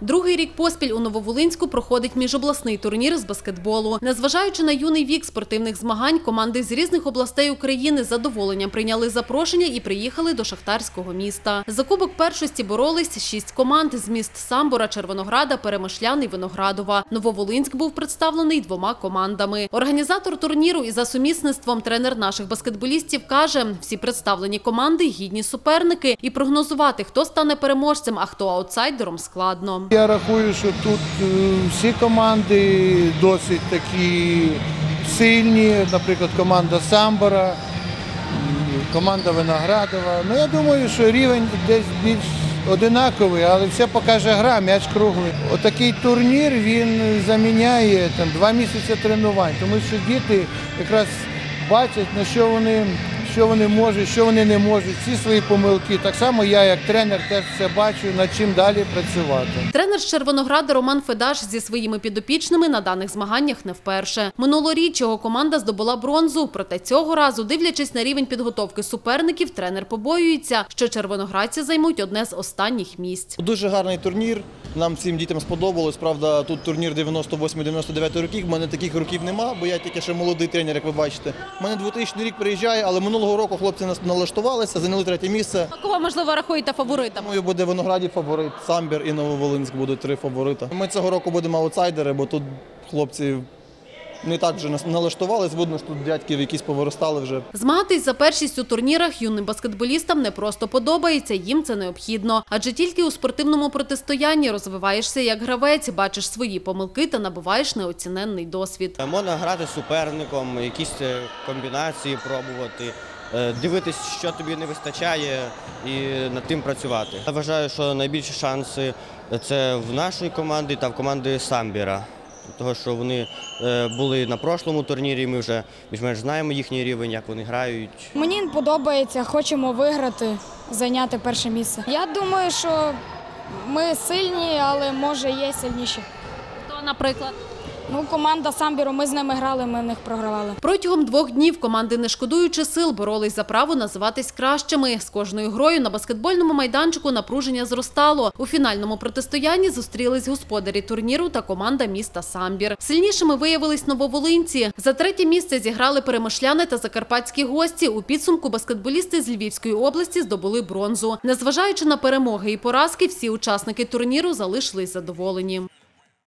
Другий рік поспіль у Нововолинську проходить міжобласний турнір з баскетболу. Незважаючи на юний вік спортивних змагань, команди з різних областей України задоволенням прийняли запрошення і приїхали до шахтарського міста. За кубок першості боролись шість команд з міст Самбора, Червонограда, Перемишлян і Виноградова. Нововолинськ був представлений двома командами. Організатор турніру і за сумісництвом тренер наших баскетболістів каже, всі представлені команди гідні суперники, і прогнозувати, хто стане переможцем, а хто аутсайдером, складно. Я рахую, що тут е, всі команди досить такі сильні. Наприклад, команда Самбора, команда Виноградова. Ну я думаю, що рівень десь більш одинаковий, але все покаже гра, м'яч круглий. Отакий турнір він заміняє там два місяці тренувань, тому що діти якраз бачать на що вони. Що вони можуть, що вони не можуть, всі свої помилки. Так само я, як тренер, теж все бачу, над чим далі працювати. Тренер з Червонограда Роман Федаш зі своїми підопічними на даних змаганнях не вперше. Минулоріч його команда здобула бронзу. Проте цього разу, дивлячись на рівень підготовки суперників, тренер побоюється, що червоноградці займуть одне з останніх місць. Дуже гарний турнір. Нам всім дітям сподобалось. Правда, тут турнір 98-99 років. У мене таких років нема, бо я тільки ще молодий тренер, як ви бачите. У мене 2000 рік приїжджає, але минулого року хлопці налаштувалися, зайняли третє місце. А кого можливо рахуєте фаворитом? Думаю, буде Виноградів фаворит, Самбір і Нововолинськ будуть три фаворита. Ми цього року будемо аутсайдери, бо тут хлопці не так вже нас налаштувались. Видно, що тут дядьків якісь повиростали вже. Змагатись за першість у турнірах юним баскетболістам не просто подобається, їм це необхідно. Адже тільки у спортивному протистоянні розвиваєшся як гравець, бачиш свої помилки та набуваєш неоціненний досвід. Можна грати з суперником, якісь е, комбінації пробувати, е, дивитись, що тобі не вистачає, і над тим працювати. Я вважаю, що найбільші шанси це в нашої команди та в команди Самбіра. Того, що вони е, були на прошлому турнірі, ми вже більш-менш знаємо їхній рівень, як вони грають. Мені подобається, хочемо виграти, зайняти перше місце. Я думаю, що ми сильні, але може є сильніші. Хто, наприклад? Ну, команда Самбіру, ми з ними грали, ми в них програвали. Протягом двох днів команди, не шкодуючи сил, боролись за право називатись кращими. З кожною грою на баскетбольному майданчику напруження зростало. У фінальному протистоянні зустрілись господарі турніру та команда міста Самбір. Сильнішими виявились нововолинці. За третє місце зіграли перемишляни та закарпатські гості. У підсумку баскетболісти з Львівської області здобули бронзу. Незважаючи на перемоги і поразки, всі учасники турніру залишились задоволені.